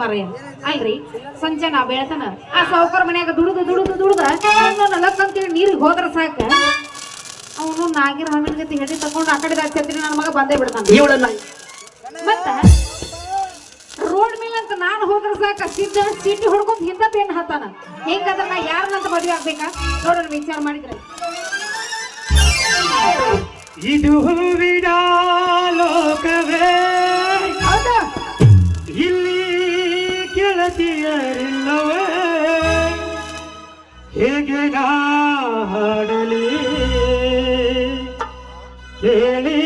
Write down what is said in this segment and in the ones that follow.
ಗೊತ್ತಾಗಿದ್ ಅಲ್ರಿ ಸಂಜೆ ನಾ ಬೆಳತನ. ಆ ಸಾವುಕಾರ ಮನ್ಯಾಗ ದುಡುದು ದುಡುದು ದುಡುದ ನಲಕ್ ಅಂತೇಳಿ ನೀರಿಗೆ ಹೋದ್ರ ಸಾಕ. ಅವನು ನಾಗಿರ ಹಣ್ಣಿನ ಜೊತೆ ಹೆಡಿ ತಗೊಂಡು ಆ ಕಡೆ ನನ್ನ ಮಗ ಬಂದೇ ಬಿಡ್ತಾನೆ. ಮತ್ತ? ರೋಡ್ ಮೇಲೆ ಅಂತ ನಾನು ಹೋದ್ರ ಸಾಕ. ಸಿದ್ಧ ಸಿಟಿ ಹೊಡ್ಕೊಂಡ್ ಹಿಂದ ಪೇನ್ ಹತ್ತಾನ. ಹೆಂಗಂದ್ರ ನಾ ಯಾರನ್ನಂತ ಮದುವೆ ಆಗ್ಬೇಕಾ? ನೋಡೋಣ ವಿಚಾರ ಮಾಡಿದ್ರೆ. ಇದು ಹೂವಿನ ಲೋಕವೇ. ಗೆಳತಿಯರಿಲ್ಲವೇ ಹೇಗೆ ನಾ ಹಾಡಲಿ? ಕೇಳಿ.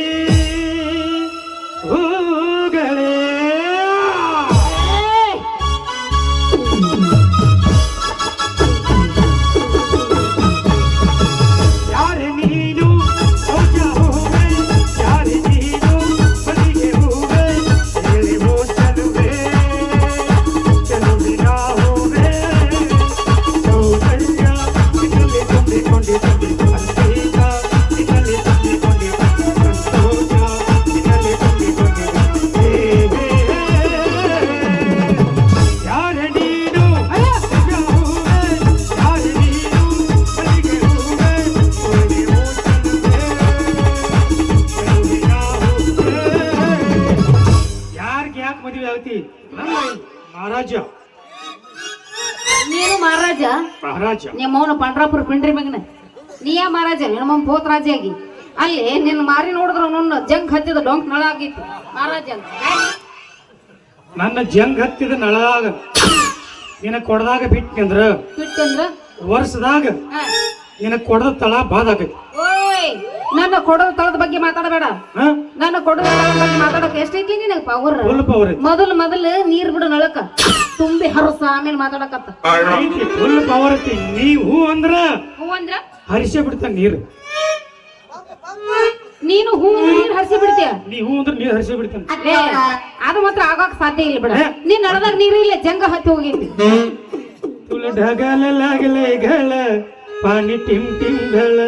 ಮಹಾರಾಜ. ನಿಮ್ಮ ಅವನು ಪಂಡ್ರಾಪುರ ಪಿಂಡ್ರಿ ಮಗನ. ನೀಯ ಮಹಾರಾಜ? ನಿಮ್ಮ ಭೂತ್ ರಾಜಾಗಿ ಅಲ್ಲಿ ನಿನ್ನ ಮಾರಿ ನೋಡಿದ್ರ ಅವನನ್ನ ಜಂಗ್ ಹತ್ತಿದ ಡೊಂಕ್ ನಳ ಆಗಿತ್ತು. ಮಹಾರಾಜ ನನ್ನ ಜಂಗ್ ಹತ್ತಿದ ನಳಾಗ ನಿನ ಕೊಡದಾಗ ಬಿಟ್ಟಂದ್ರ ಬಿಟ್ಟಂದ್ರ ವರ್ಷದಾಗ. ನಿನ ಕೊಡದ ತಳ ಬಾದಾಗೈತಿ ಓಯ್ ನನ್ನ ಕೊಡೋ ತಳದ ಬಗ್ಗೆ ಮಾತಾಡಬೇಡ. ನನ್ನ ಕೊಡೋ ತಳದ ಬಗ್ಗೆ ಮಾತಾಡಕ್ ಎಷ್ಟೈತಿ ನಿನಗೆ ಪವರ್ ಪವರ್ ಮೊದಲು ಮೊದಲು ನೀರ್ ಬಿಡು ನಳಕ. ತುಂಬಿ ಹರಸ ಆಮೇಲೆ ಮಾತಾಡಕತ್ತ. ಐತಿ ಪವರ್ ಐತಿ. ನೀ ಹೂ ಅಂದ್ರ? ಹೂ ಅಂದ್ರ? ಹರಿಸ ಬಿಡ್ತ ನೀರು. ನೀನು ಹೂ ನೀರ್ ಹರಿಸಿ ಬಿಡ್ತೀಯ? ನೀ ಹೂ ಅಂದ್ರೆ ನೀರ್ ಹರಿಸಿ ಬಿಡ್ತಾನ. ಅದು ಮಾತ್ರ ಆಗಾಕ ಸಾಧ್ಯ ಇಲ್ಲ ಬಿಡ. ನೀನ್ ನಳದಾಗ ನೀರು ಇಲ್ಲ ಜಂಗ ಹತ್ತಿ ಹೋಗಿದ್ದಿ ತುಲ ಢಗಲ ಲಾಗಲೆಗಳ ಪಾನಿ ಟಿಮ್ ಟಿಮ್ಗಳ.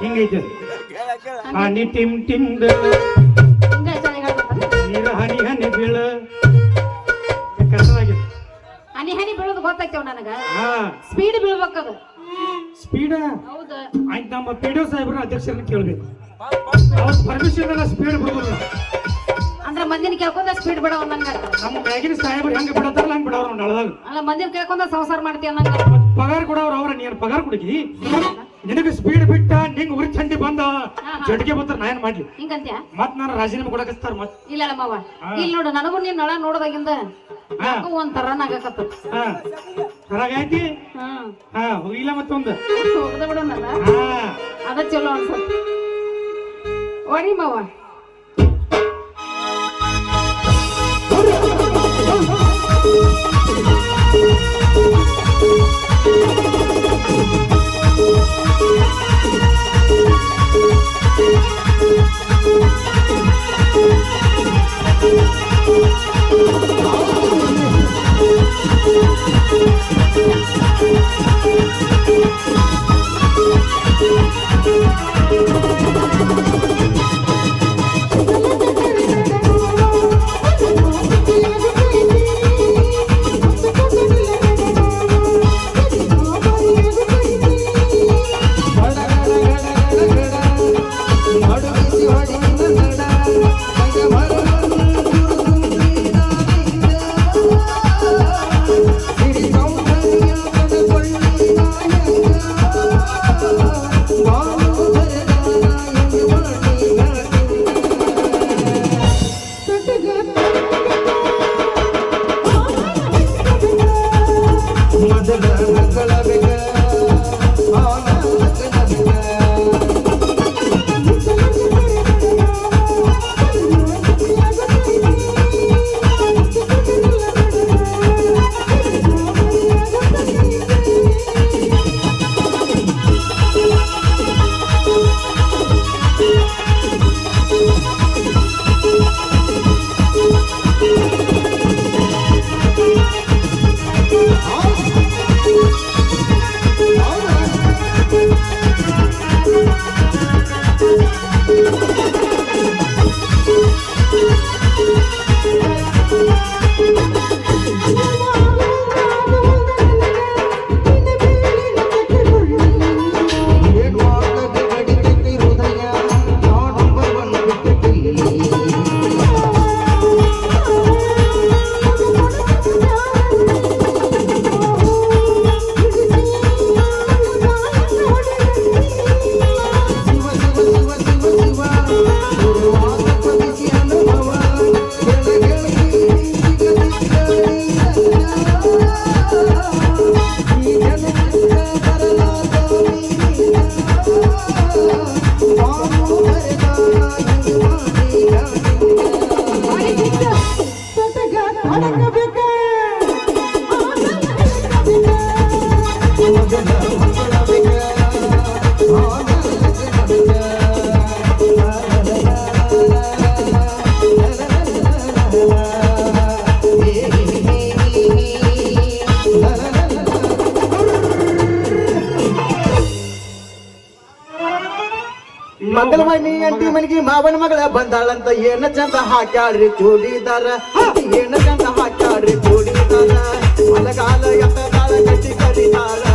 ಹಿಂಗೈತೆ ಹನಿ ಟಿಮ್ ಟಿಮ್ ನೀರು ಹನಿ ಹನಿ ಬೀಳ. ಕಷ್ಟವಾಗಿದೆ ಹನಿ ಹನಿ ಬೀಳೋದು ಗೊತ್ತಾಗ್ತೇವ ನನಗ. ಹಾ. ಸ್ಪೀಡ್ ಬೀಳ್ಬೇಕದು ಸ್ಪೀಡ ಹೌದ. ಆಯ್ತು ನಮ್ಮ ಪಿ ಡಿ ಸಾಹೇಬ್ರ ಅಧ್ಯಕ್ಷರನ್ನ ಕೇಳ್ಬೇಕು. ಅವ್ರ ಪರ್ಮಿಷನ್ ಸ್ಪೀಡ್ ಬಿಡುದಿಲ್ಲ ಅಂದ್ರೆ ಮಂದಿನ ಕೇಳ್ಕೊಂಡ ಸ್ಪೀಡ್ ಬಿಡೋ ನಂಗ ನಮ್ಮ ಬ್ಯಾಗಿನ ಸಾಹೇಬ್ರು ಹೆಂಗ್ ಬಿಡತಾರಲ್ಲ ಹಂಗ್ ಬಿಡವ್ರ ನಳದಾಗ. ಅಲ್ಲ ಮಂದಿನ ಕೇಳ್ಕೊಂಡ ಸಂಸಾರ ಮಾಡ್ತೀಯ ನಂಗ ಮತ್ತ್ ಪಗಾರ ಕೊಡವ್ರ ಅವ್ರ ನೀನ್ ಪಗಾರ ಕೊಡಿಗಿ ನಿನಗೆ ಸ್ಪೀಡ್ ಬಿಟ್ಟ ನಿಂಗ್ ಉರಿ ಚಂಡಿ ಬಂದ. ಜಡ್ಗೆ ಬಂದ್ರ ನಾ ಏನ್ ಮಾಡ್ಲಿ? ಹಿಂಗಂತ್ಯಾ? ಮತ್ ನಾನು ರಾಜೀನಾಮೆ ಕೊಡಕಸ್ತಾರ ಮತ್ ಇಲ್ಲ ಅಮ್ಮವ ಇಲ್ಲಿ ನೋಡು ನನಗೂ ನೀನ್ ನಳ ನೋಡ್ದಾಗಿಂದ ಒಂಥರ ಒಂದ್ ತರ ನಾಗಕತ್ತ. ಹೊರಗಾಯ್ತಿ ಹಾ. ಹೋಗಿಲ್ಲ ಮತ್ತೊಂದು? ಹೋಗದ ಬಿಡೋಣಲ್ಲ ಅದ ಚಲೋ ಅನ್ಸ ಓರಿ ಮಾವ. Thank you. Thank you. Allah'ın Nebi'ye ಮನಿಗೆ ಮಾವನ ಮಗಳ ಬಂದಾಳಂತ ಏನ ಚಂದ ಹಾಕ್ಯಾಳ್ರಿ ಚೂಡಿದಾರ ಏನ ಚಂದ ಹಾಕ್ಯಾಳ್ರಿ ಚೂಡಿದಾರ ಮಲಗಾಲ ಎತ್ತ ತಾಳ ಕಟ್ಟಿ ಕರಿತಾಳ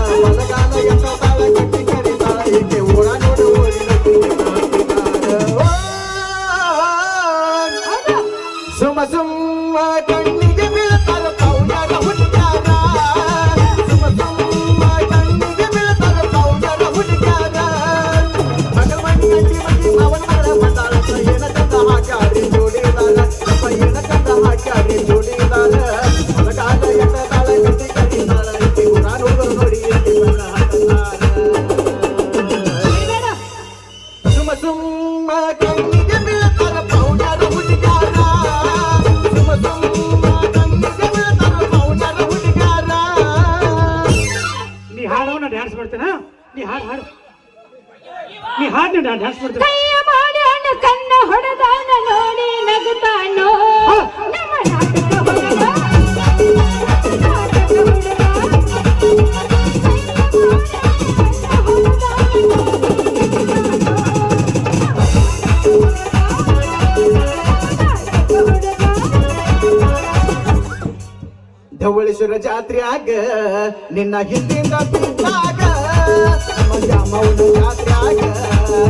ನೀ ಡ್ಯಾನ್ಸ್ ಮಾಡ್ತೇನ? ನೀ ಹಾಡು ಹಾಡು. ನೀ ಹಾಡು ನಾ ಡ್ಯಾನ್ಸ್ ಮಾಡ್ತೇನೆ? ಕೈಯ ಮಾಡ್ಯಾನ ಕಣ್ಣ ಹೊಡೆದಾನ ನೋಡಿ ನಗುತ್ತಾನೋ? ನಮ್ಮ ನಾಟಕ ಧವಳೇಶ್ವರ ಜಾತ್ರೆಯಾಗ ನಿನ್ನ ಹಿಂದಿಂದ ಬಿದ್ದಾಗ ಮಜಾ ಮೌನ ಜಾತ್ರೆಯಾಗ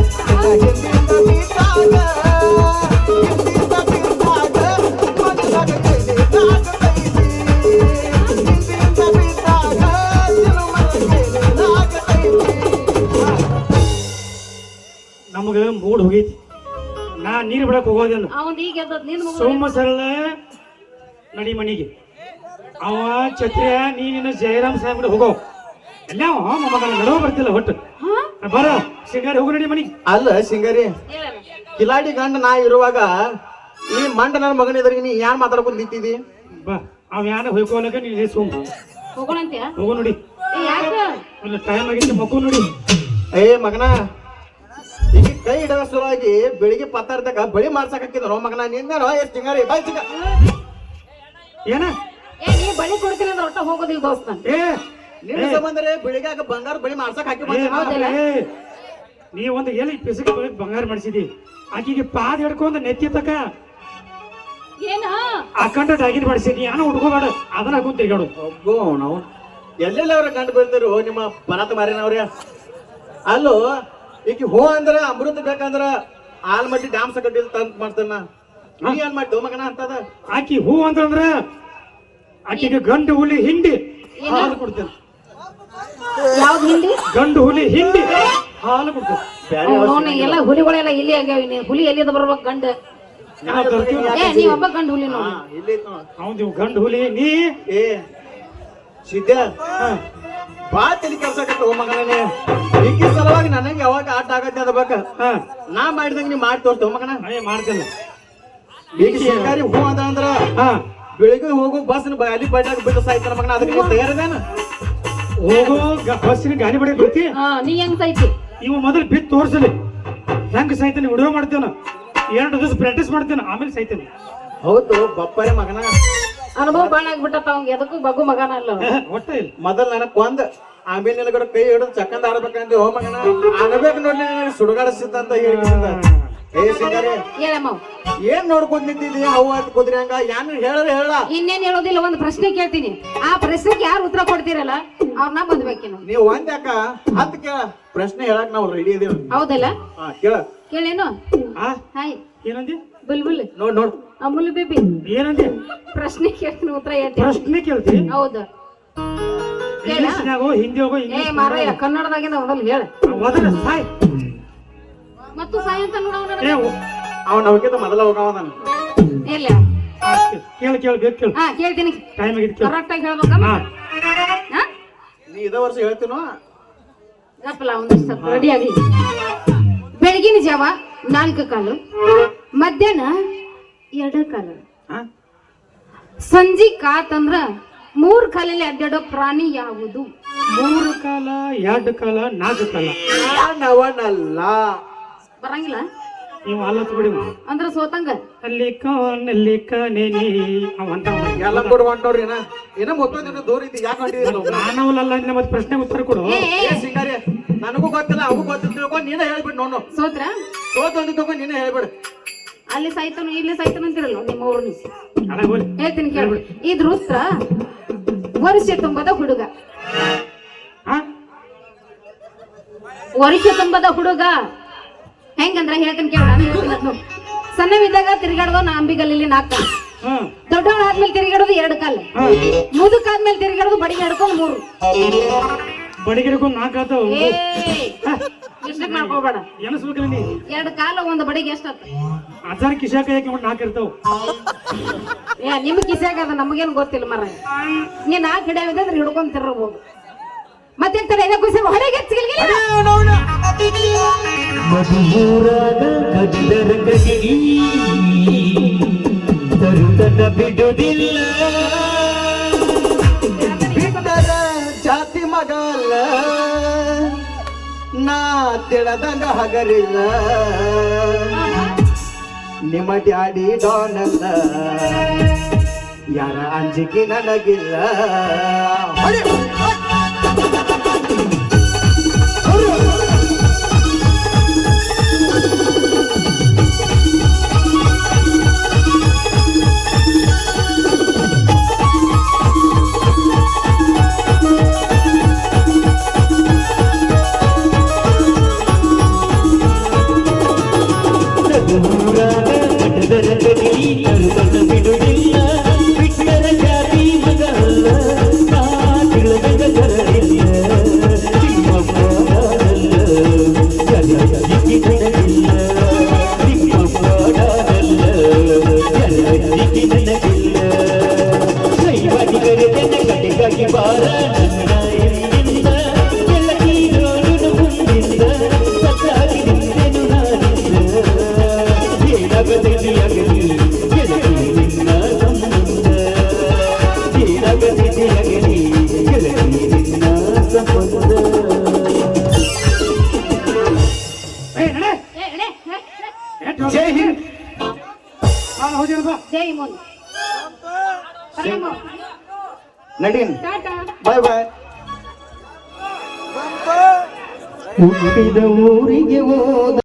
ನಿನ್ನ ಹಿಂದಿಂದ ಬಿದ್ದಾಗ ಹಿಂದಿಂದ ಬಿದ್ದಾಗ ಬಿದ್ದಾಗ. ನಮಗ ಮೂಡ್ ಹೋಗೈತಿ. ನಾ ನೀರು ಬಿಡಕ್ ಹೋಗೋದಿಲ್ಲ ಅವನ್ ಈಗ ಎದ್ದದ್ ನಿನ್ ಮಗು ಸೋಮ ಸರಳ ನಡಿ ಮನಿಗೆ. ಅವ ಛತ್ರಿಯ ನೀ ನಿನ್ನ ಜಯರಾಮ್ ಸಾಹೇಬ್ ಕೂಡ ಹೋಗೋ. ಎಲ್ಲ ಮಗನ ನಡುವ ಬರ್ತಿಲ್ಲ ಒಟ್ಟು. ಹಾ? ಬರ ಸಿಂಗಾರಿ ಹೋಗು ನಡಿ ಮನಿ ಅಲ್ಲ ಸಿಂಗಾರಿ. ಕಿಲಾಡಿ ಗಂಡ ನಾ ಇರುವಾಗ ಈ ಮಂಡ ನನ್ನ ಮಗನಿದ್ರಿಗೆ ನೀ ಯಾನ್ ಮಾತಾಡ್ಕೊಂಡು ನಿಂತಿದಿ? ಬಾ ಅವ ಯಾನ ಹೊಯ್ಕೋಲಕ ನೀ ಸೋಮು. ಹೋಗೋಣಂತ್ಯ? ಹೋಗು ನೋಡಿ. ಟೈಮ್ ಆಗಿತ್ತು ಮಕ್ಕಳು ನೋಡಿ. ಏ ಮಗನ ಈಗ ಕೈ ಹಿಡದ ಶುರುವಾಗಿ ಬೆಳಿಗ್ಗೆ ಪತ್ತಾರ್ದಾಗ ಬಳಿ ಮಾಡ್ಸಕ್ ಮಗನ ನಿಂದ ಎಷ್ಟು ಸಿಂಗಾರಿ ಬಾಯ್ ಸಿಂಗ ಏನ? ಬಳಿ ಕೊಡ್ತೀನಿ ಅಂದ್ರೆ ಒಟ್ಟ ಹೋಗೋದಿಲ್ಲ ದೋಸ್ತ. ಏ ನಿನ್ನ ಬೆಳಿಗ್ಗೆ ಬಂಗಾರ ಬಳಿ ಮಾಡ್ಸಕ್ ಹಾಕಿ ಏ, ಬಂದಿನ. ಹೌದಲ್ಲ? ಏ, ನೀ ಒಂದು ಎಲ್ಲಿ ಪಿಸಿಕ ಬಂಗಾರ ಮಾಡಿಸಿದಿ? ಆಕಿಗೆ ಪಾದ ಹಿಡ್ಕೊಂಡು ನೆತ್ತಿ ತಕ. ಏನ? ಅಖಂಡ ಡಾಗಿನ್ ಮಾಡಿಸಿದಿ. ನಾನು ಹುಡ್ಕೋಬೇಡ. ಅದನ್ನ ಹಾಕೊಂಡ್ ತಿರ್ಗಾಡು. ಅಬ್ಬೋ ನಾವು ಎಲ್ಲೆಲ್ಲ ಅವ್ರ ಕಂಡು ಬೀಳ್ತಾರೋ ನಿಮ್ಮ ಪರತ ಮಾರಿನವ್ರ. ಅಲ್ಲೋ ಈಕಿ ಹೋ ಅಂದ್ರ ಅಮೃತ ಬೇಕಂದ್ರ ಆಲ್ಮಟ್ಟಿ ಡ್ಯಾಮ್ಸ ಕಟ್ಟಿಲ್ ತಂದ್ ಮಾಡ್ತಾನ. ನೀ ಏನ್ ಮಾಡ್ತೇವ ಮಗನ ಅಂತದ? ಆಕಿ ಹೂ ಅಂತಂದ್ರ ಆಕಿಗೆ ಗಂಡು ಹುಲಿ ಹಿಂಡಿ ಹಾಲು ಕೊಡ್ತೇನೆ. ಯಾವ್ದು ಹಿಂಡಿ? ಗಂಡು ಹುಲಿ ಹಿಂಡಿ ಹಾಲು ಕೊಡ್ತೇನೆ. ಬ್ಯಾರೆ ಅವ್ನವ್ನ ಎಲ್ಲ ಹುಲಿಗಳೆಲ್ಲ ಇಲ್ಲಿ ಆಗ್ಯಾವ ಇನ್ನು. ಹುಲಿ ಎಲ್ಲಿದ ಬರ್ಬೇಕು ಗಂಡ? ನಾವು ತರ್ತೀವಿ ಏ ನೀ ಒಬ್ಬ ಗಂಡ ಹುಲಿ ನೋಡಿ. ಇಲ್ಲಿ ಐತ್ ನೋಡ್. ಅವ್ನು ಗಂಡು ಹುಲಿ ನೀ? ಏ ಸಿದ್ಧ. ಹಾ, ಬಾ ತಲೆ ಕೆಲ್ಸಕತ್ತ ಮಗನೇ. ಈಕಿ ಸಲುವಾಗಿ ನನಗೆ ಯಾವಾಗ ಆಟ ಆಗತ್ತೆ ಅದ್ಬೇಕ ಹಾ. ನಾ ಮಾಡಿದಂಗ ನೀ ಮಾಡಿ ತೋರ್ತೇವ ಮಗನ. ಅಯ್ಯ ಮಾಡ್ತೇನೆ? ಈಗ ಸರ್ಕಾರಿ ಹೂ ಅದ ಅಂದ್ರ ಹಾ. ಬೆಳಿಗ್ಗೆ ಹೋಗು ಬಸ್ ಅಲ್ಲಿ ಬಡ್ಡಾಗ ಬಿಟ್ಟು ಸಾಯ್ತಾನ ಮಗನ ಅದಕ್ಕೆ ತಯಾರದೇನ? ಹೋಗೋ ಗ- ಬಸ್ಸಿನ ಗಾಡಿ ಬಡಿ ಬಿಡ್ತಿ ಹಾ ನೀ ಹೆಂಗ್ ಸಾಯ್ತಿ? ಇವ ಮೊದಲು ಬಿತ್ತು ತೋರ್ಸಲಿ. ಹೆಂಗ್ ಸಾಯ್ತಾನೆ ವಿಡಿಯೋ ಮಾಡ್ತೇನ. ಎರಡು ದಿವಸ ಪ್ರಾಕ್ಟೀಸ್ ಮಾಡ್ತೇನೆ ಆಮೇಲೆ ಸಾಯ್ತೇನೆ. ಹೌದು ಬಪ್ಪರೆ ಮಗನ. ಅನುಭವ ಬಹಳ ಆಗ್ಬಿಟ್ಟತ್ತ ಅವಂಗ ಎದಕ್ಕೂ ಬಗ್ಗು ಮಗನ ಅಲ್ಲ ಒಟ್ಟು ಇಲ್ಲ. ಮೊದಲ್ ನನಗ್ ಕೊಂದ್ ಆಮೇಲೆ ನಿನಗಡೆ ಕೈ ಹಿಡಿದು ಚಕ್ಕಂದ ಆಡ್ಬೇಕಂತ ಹೋ ಮಗನ. ಅನ್ಬೇಕು ನೋಡಿ ಸುಡುಗಾಡಿಸಿದ್ದಂತ ಸುಡುಗಾಡಿಸಿದ್ದ ಅಂತ ಹೇಳಿದ ಏ ಸಿಂಗಾರಿ ಹೇಳಮ್ಮ ಏನ್ ನೋಡ್ಕೊಂಡ್ ನಿಂತಿದ್ದಿ ಹೂ ಅಂತ ಕುದ್ರಿ ಹಂಗ. ಯಾನ್ ಹೇಳರ ಹೇಳ ಇನ್ನೇನ್ ಹೇಳೋದಿಲ್ಲ ಒಂದ್ ಪ್ರಶ್ನೆ ಕೇಳ್ತೀನಿ. ಆ ಪ್ರಶ್ನೆಗೆ ಯಾರು ಉತ್ತರ ಕೊಡ್ತೀರಲ್ಲ ಅವ್ರನ್ನ ಬಂದ್ಬೇಕೇನು ನೀವು ಒಂದ್ ಯಾಕ ಹತ್ ಕೇಳ. ಪ್ರಶ್ನೆ ಹೇಳಕ್ ನಾವು ರೆಡಿ ಇದೀವಿ. ಹೌದಲ್ಲ? ಹಾ ಕೇಳ. ಕೇಳೇನು? ಆ ಹಾಯ್ ಏನಂದಿ? ಬುಲ್ಬುಲ್. ನೋಡ್ ನೋಡ್. ಅಮುಲ್ ಬೇಬಿ. ಏನಂದಿ? ಪ್ರಶ್ನೆ ಕೇಳ್ತೀನಿ ಉತ್ತರ ಹೇಳ್ತೀನಿ. ಪ್ರಶ್ನೆ ಕೇಳ್ತಿ? ಹೌದು. ಕೇಳ ಇಂಗ್ಲಿಷ್ನ್ಯಾಗೋ ಹಿಂದಿಯಾಗೋ ಏ ಇಂಗ್ಲಿಷ್ ಮಾರಾಯ ಕನ್ನಡದಾಗಿಂದ ಮೊದಲು ಹೇಳ. ಮೊದಲು ಸಾಯ್. ಮತ್ತು ಸಾಯಂತ ನೋಡ ಏ ಅವ್ನ ಅವಕ್ಕಿಂತ ಮೊದಲ ಹೋಗವದಾನ ಇಲ್ಲ ಕೇಳು ಕೇಳು ಬೇಕು ಕೇಳು. ಹಾ ಕೇಳ್ತೀನಿ. ಟೈಮ್ ಆಗಿತ್ತು ಕೇಳು. ಕರೆಕ್ಟ್ ಆಗಿ ಹೇಳ್ಬೇಕಮ್ಮ? ಹಾ. ನೀ ಇದ ವರ್ಷ ಹೇಳ್ತೀನೋ? ಗಪ್ಪಲ ಒಂದಷ್ಟು ರೆಡಿ ಆಗಲಿ ಬೆಳಗಿನ ಜಾವ ನಾಲ್ಕು ಕಾಲು ಮಧ್ಯಾಹ್ನ ಎರಡು ಕಾಲು. ಹಾ? ಸಂಜೆ ಕಾತಂದ್ರ ಮೂರು ಕಾಲಲ್ಲಿ ಅಡ್ಡಾಡೋ ಪ್ರಾಣಿ ಯಾವುದು? ಮೂರು ಕಾಲ ಎರಡು ಕಾಲ ನಾಲ್ಕು ಕಾಲ. ನಾನವನಲ್ಲ ಬರಂಗಿಲ್ಲ? ನೀವು ಅಲ್ಲ ಬಿಡಿ. ಅಂದ್ರ ಸೋತಂಗ? ಅಲ್ಲಿ ನಲ್ಲಿ ಕನೇನಿ ಅವಂತ ಎಲ್ಲ ಕೊಡು ಹೊಂಟವ್ರಿ ಏನ ಏನ ಮತ್ತೊಂದಿನ ದೂರ ಇದ್ದು ಯಾಕೆ ಹೊಂಟಿದ್ರು ಮಾನವಲ್ಲ ಅಂದ್ರೆ ಮತ್ತೆ ಪ್ರಶ್ನೆ ಉತ್ತರ ಕೊಡು. ಸಿಂಗಾರಿ ನನಗೂ ಗೊತ್ತಿಲ್ಲ ಅವು ಗೊತ್ತಿಲ್ಲ ತಿಳ್ಕೊಂಡು ನೀನೇ ಹೇಳ್ಬಿಡು ನೋಡು. ಸೋತ್ರ? ಸೋತ ಒಂದು ತಗೊಂಡು ನೀನೇ ಹೇಳ್ಬಿಡು. ಅಲ್ಲಿ ಸೈತನು ಇಲ್ಲಿ ಸೈತನು ಅಂತಿರಲ್ಲ ನಿಮ್ಮ ಊರು ಹೇಳ್ತೀನಿ ಕೇಳ್ಬಿಡು ಇದ್ರ ಉತ್ತರ ವರ್ಷ ತುಂಬದ ಹುಡುಗ. ವರ್ಷ ತುಂಬದ ಹುಡುಗ. ಹೆಂಗಂದ್ರ ಹೇಳ್ತೀನಿ ಕೇಳ ನಾನು ಅದ್ನ. ಸಣ್ಣವಿದ್ದಾಗ ತಿರುಗಾಡೋದು ನಾ ಅಂಬಿಗಲ್ಲಿ ನಾಲ್ಕ ಹಾ ದೊಡ್ಡವಳ ಆದ್ಮೇಲೆ ತಿರುಗಾಡೋದು ಎರಡು ಕಾಲ. ಮುದುಕ ಮುದುಕಾದ್ಮೇಲೆ ತಿರುಗಾಡೋದು ಬಡಿಗೆ ಹಿಡ್ಕೊಂಡು ಮೂರು. ಬಡಿಗಿಡ್ಕೊಂಡು ನಾಲ್ಕು ಆತಾವ. ಎಷ್ಟಕ್ಕೆ ಮಾಡ್ಕೋಬೇಡ. ಎನಸ್ಬೇಕಲ್ಲ ನೀ. ಎರಡು ಕಾಲ ಒಂದು ಬಡಿಗೆ ಎಷ್ಟಾತ ಅಜ್ಜಾರ ಕಿಶಾ ಕೈಯಾಕ ನಾಲ್ಕು ಇರ್ತಾವ. ಏ ನಿಮ್ ಕಿಸ್ಯಾಗ ಅದ ನಮಗೇನು ಗೊತ್ತಿಲ್ಲ ಮರ ನೀ ನಾಲ್ಕು ಹಿಡಿಯವಿದ್ರೆ ಹಿಡ್ಕೊಂಡ್ ತಿರ್ಬೋದು ಮತ್ತೆ ಕಡೆ ಏನೋ ಖುಷಿ ಹೊರಗೆ ಮಧುಮೂರಾದ ಕದಿದರ ಕಗಿಣಿ ತರುತನ ಬಿಡುವುದಿಲ್ಲ ಬಿಟ್ಟರ ಜಾತಿ ಮಗಲ್ಲ. ನಾ ತಿಳದಂಗ ಹಗರಿಲ್ಲ. ನಿಮ್ಮ ಡ್ಯಾಡಿ ಡಾನಲ್ಲ. ಯಾರ ಅಂಜಿಕೆ ನನಗಿಲ್ಲ. ಹೊಡಿ! ನಡೀನ್. ಟಾಟಾ. ಬಾಯ್ ಬಾಯ್. ಹುಟ್ಟಿದ ಊರಿಗೆ ಹೋದ